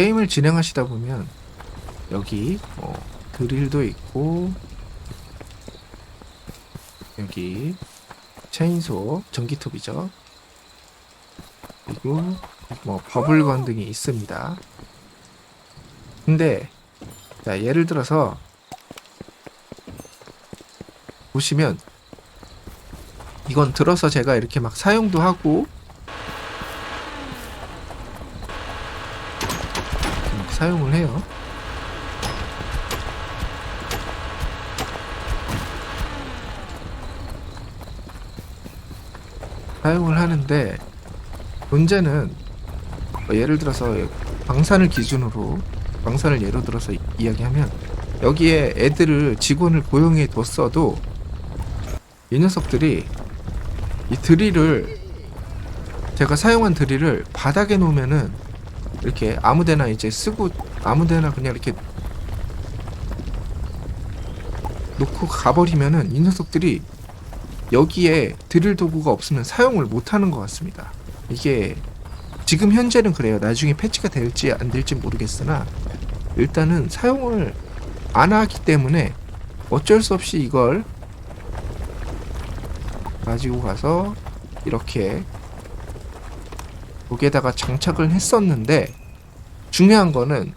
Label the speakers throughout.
Speaker 1: 게임을 진행하시다 보면 여기 뭐 드릴도 있고 여기 체인소 전기톱이죠. 그리고 뭐 버블건 등이 있습니다. 근데 자 예를 들어서 보시면 이건 들어서 제가 이렇게 막 사용도 하고 이렇게 막 사용을 해요. 사용을 하는데 문제는 뭐 예를 들어서 방산을 기준으로 방산을 예로 들어서 이- 이야기하면 여기에 애들을 직원을 고용해 뒀어도 이 녀석들이 이 드릴을 제가 사용한 드릴을 바닥에 놓으면은 이렇게 아무데나 이제 쓰고 아무데나 그냥 이렇게 놓고 가버리면은 이 녀석들이 여기에 드릴 도구가 없으면 사용을 못하는 것 같습니다. 이게 지금 현재는 그래요. 나중에 패치가 될지 안 될지 모르겠으나 일단은 사용을 안 하기 때문에 어쩔 수 없이 이걸 가지고 가서 이렇게 여기에다가 장착을 했었는데 중요한 거는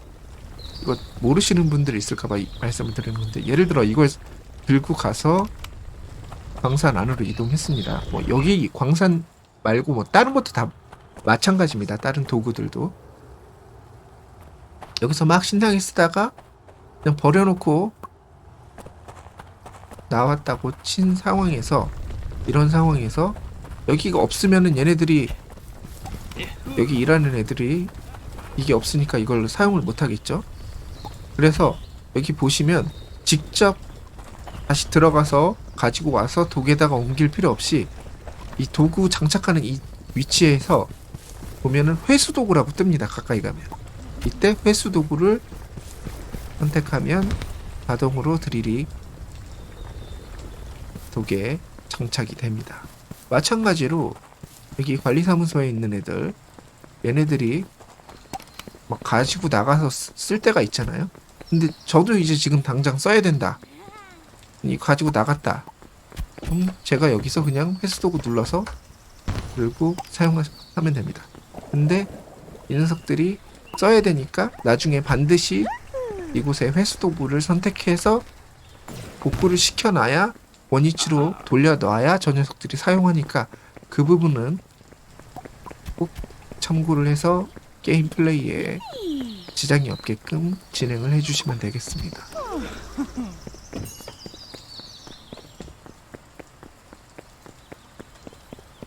Speaker 1: 이거 모르시는 분들이 있을까봐 이- 말씀을 드리는 건데 예를 들어 이걸 들고 가서 광산 안으로 이동했습니다. 뭐 여기 광산 말고 뭐 다른 것도 다 마찬가지입니다. 다른 도구들도 여기서 막 신나게 쓰다가 그냥 버려놓고 나왔다고 친 상황에서 이런 상황에서 여기가 없으면은 얘네들이 여기 일하는 애들이 이게 없으니까 이걸 사용을 못 하겠죠. 그래서 여기 보시면 직접 다시 들어가서 가지고 와서 독에다가 옮길 필요 없이 이 도구 장착하는 이 위치에서 보면은 회수 도구라고 뜹니다. 가까이 가면 이때 회수 도구를 선택하면 자동으로 드릴이 독에 장착이 됩니다. 마찬가지로 여기 관리사무소에 있는 애들 얘네들이 막 가지고 나가서 쓰- 쓸 때가 있잖아요. 근데 저도 이제 지금 당장 써야 된다. 이 가지고 나갔다. 그럼 제가 여기서 그냥 회수도구 눌러서 들고 사용하면 됩니다. 근데 이 녀석들이 써야 되니까 나중에 반드시 이곳에 회수도구를 선택해서 복구를 시켜놔야 원위치로 돌려놔야 저 녀석들이 사용하니까 그 부분은 꼭 참고를 해서 게임 플레이에 지장이 없게끔 진행을 해주시면 되겠습니다.